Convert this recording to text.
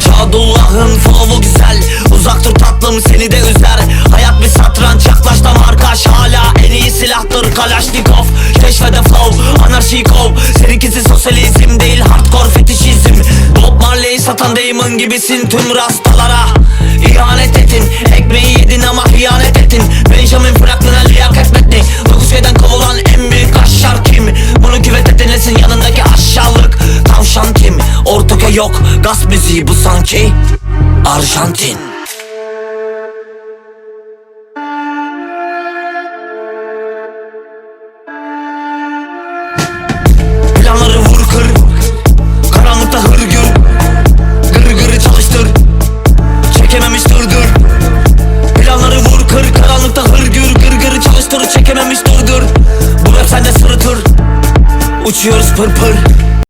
Çadullah'ın flow'u güzel. Uzak dur tatlım seni de üzer. Hayat bir satranç yaklaş da markaş Hala en iyi silahtır Kalaşnikov Keşfede flow anarşi kov. Seninkisi sosyalizm değil hardcore fetişizm. Bob Marley satan Damon gibisin tüm rastalara. İhanet yok. Gaz müziği bu sanki Arjantin. Planları vur kır Karanlıkta hırgür Gır gırı çalıştır Çekememiş durdur. Planları vur kır Karanlıkta hırgür Gır gırı çalıştır Çekememiş durdur. Bu rap sende sırıtır. Uçuyoruz pır pır